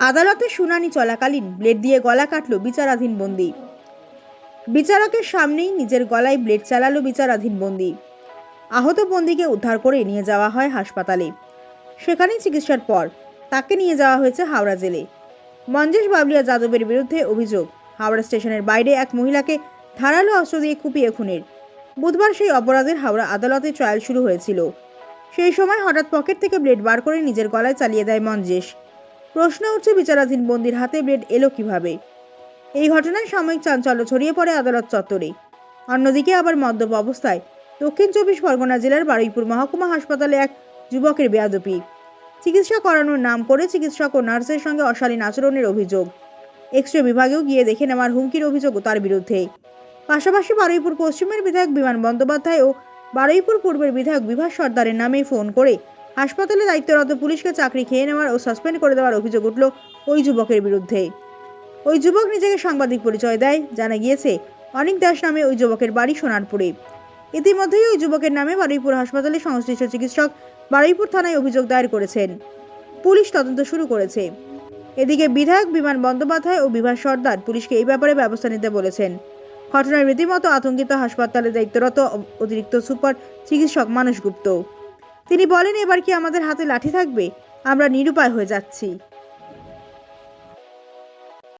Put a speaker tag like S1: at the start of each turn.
S1: আদালতে শুনানি চলাকালীন ব্লেড দিয়ে গলা কাটল বিচারাধীন বন্দি। বিচারকের সামনেই নিজের গলায় ব্লেড চালালো বিচারাধীন বন্দি। আহত বন্দিকে উদ্ধার করে নিয়ে যাওয়া হয় হাসপাতালে। সেখানেই চিকিৎসার পর তাকে নিয়ে যাওয়া হয়েছে হাওড়া জেলে। মঞ্জেশ বাবলিয়া যাদবের বিরুদ্ধে অভিযোগ, হাওড়া স্টেশনের বাইরে এক মহিলাকে ধারালো অস্ত্র দিয়ে কুপিয়ে খুনের। বুধবার সেই অপরাধের হাওড়া আদালতে ট্রায়াল শুরু হয়েছিল। সেই সময় হঠাৎ পকেট থেকে ব্লেড বার করে নিজের গলায় চালিয়ে দেয় মঞ্জেশ। প্রশ্ন উঠছে বিচারাধীন বন্দির হাতে ব্লেড এলো কীভাবে? এই ঘটনায় সাময়িক চাঞ্চল্য ছড়িয়ে পড়ে আদালত চত্বরে। অন্যদিকে আবার মদ্যপ অবস্থায় দক্ষিণ চব্বিশ পরগনা জেলার বারুইপুর মহকুমা হাসপাতালে এক যুবকের বেয়াদপি চিকিৎসা করানোর নাম করে চিকিৎসক ও নার্সের সঙ্গে অশালীন আচরণের অভিযোগ। এক্স রে বিভাগেও গিয়ে দেখে নেওয়ার হুমকির অভিযোগও তার বিরুদ্ধে। পাশাপাশি বারুইপুর পশ্চিমের বিধায়ক বিমান বন্দ্যোপাধ্যায় ও বারুইপুর পূর্বের বিধায়ক বিভাস সর্দারের নামে ফোন করে হাসপাতালে দায়িত্বরত পুলিশকে চাকরি খেয়ে নেওয়ার ও সাসপেন্ড করে দেওয়ার অভিযোগ উঠল ওই যুবকের বিরুদ্ধে। ওই যুবক নিজেকে সাংবাদিক পরিচয় দেয়, জানা গিয়েছে অনিক দাস নামে ওই যুবকের বাড়ি সোনারপুরে। ইতিমধ্যেই ওই যুবকের নামে বারুইপুর হাসপাতালে সংশ্লিষ্ট চিকিৎসক বারুইপুর থানায় অভিযোগ দায়ের করেছেন। পুলিশ তদন্ত শুরু করেছে। এদিকে বিধায়ক বিমান বন্দ্যোপাধ্যায় ও বিভাস সর্দার পুলিশকে এই ব্যাপারে ব্যবস্থা নিতে বলেছেন। ঘটনায় রীতিমতো আতঙ্কিত হাসপাতালে দায়িত্বরত অতিরিক্ত সুপার চিকিৎসক মানস গুপ্ত। তিনি বলেন এবার কি আমাদের হাতে লাঠি থাকবে? আমরা নিরুপায় হয়ে যাচ্ছি।